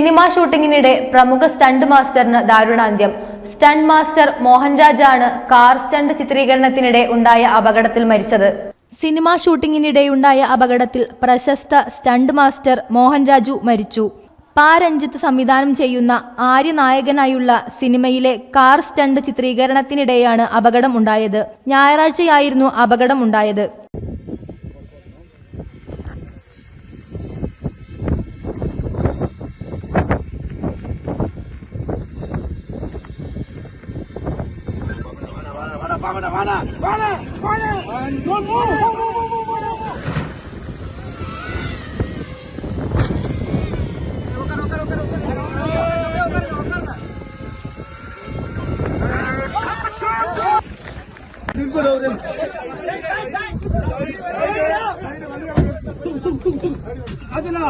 Cinema ഷൂട്ടിങ്ങിനിടെ പ്രമുഖ stunt മാസ്റ്ററിന് ദാരുണാന്ത്യം. സ്റ്റണ്ട് മാസ്റ്റർ മോഹൻരാജാണ് കാർ സ്റ്റണ്ട് ചിത്രീകരണത്തിനിടെ ഉണ്ടായ അപകടത്തിൽ മരിച്ചത്. സിനിമാ ഷൂട്ടിങ്ങിനിടെയുണ്ടായ അപകടത്തിൽ പ്രശസ്ത സ്റ്റണ്ട് മാസ്റ്റർ മോഹൻരാജു മരിച്ചു. പാ രഞ്ജിത്ത് സംവിധാനം ചെയ്യുന്ന ആര്യനായകനായുള്ള സിനിമയിലെ കാർ സ്റ്റണ്ട് ചിത്രീകരണത്തിനിടെയാണ് അപകടം ഉണ്ടായത്. ഞായറാഴ്ചയായിരുന്നു അപകടം ഉണ്ടായത്. Vana, Vana, Vana, Vana, don't move, move, move, move, move, move. அதுனா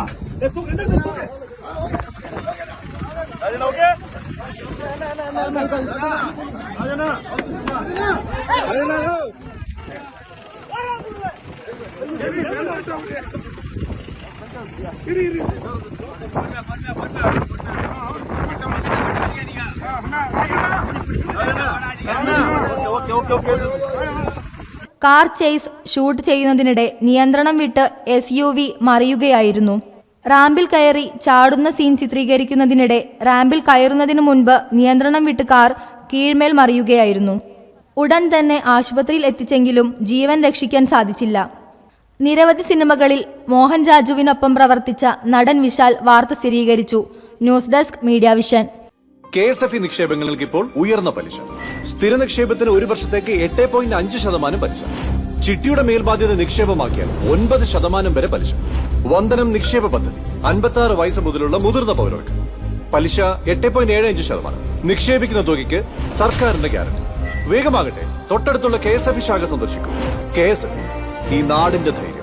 அதுனா ஓகே அதுனா കാർ ചേസ് ഷൂട്ട് ചെയ്യുന്നതിനിടെ നിയന്ത്രണം വിട്ട് എസ് യു വി മറിയുകയായിരുന്നു. റാമ്പിൽ കയറി ചാടുന്ന സീൻ ചിത്രീകരിക്കുന്നതിനിടെ റാമ്പിൽ കയറുന്നതിനു മുൻപ് നിയന്ത്രണം വിട്ട് കാർ കീഴ്മേൽ മറിയുകയായിരുന്നു. ഉടൻ തന്നെ ആശുപത്രിയിൽ എത്തിച്ചെങ്കിലും ജീവൻ രക്ഷിക്കാൻ സാധിച്ചില്ല. നിരവധി സിനിമകളിൽ മോഹൻ രാജുവിനൊപ്പം പ്രവർത്തിച്ച നടൻ വിശാൽ വാർത്ത സ്ഥിരീകരിച്ചു. News desk media vision. K S F E നിക്ഷേപങ്ങൾക്ക് ഇപ്പോൾ ഉയർന്ന പലിശ. സ്ഥിര നിക്ഷേപത്തിന് ഒരു വർഷത്തേക്ക് എട്ട് പോയിന്റ് അഞ്ച് ശതമാനം പലിശ. ചിട്ടിയുടെ മേൽബാധ്യത നിക്ഷേപമാക്കിയാൽ ഒൻപത് ശതമാനം വരെ പലിശ. വന്ദനം നിക്ഷേപ പദ്ധതി അൻപത്തി ആറ് വയസ്സ് മുതലുള്ള മുതിർന്ന പൗരർക്ക്. പലിശ എട്ട് പോയിന്റ് ഏഴ് അഞ്ച് ശതമാനം. നിക്ഷേപിക്കുന്ന തുകയ്ക്ക് സർക്കാരിന്റെ ഗ്യാരണ്ടി. വേഗമാകട്ടെ. തൊട്ടടുത്തുള്ള കെ എസ് എഫ് ശാഖ സന്ദർശിക്കും. കെ എസ് എഫ് ഈ നാടിന്റെ ധൈര്യം.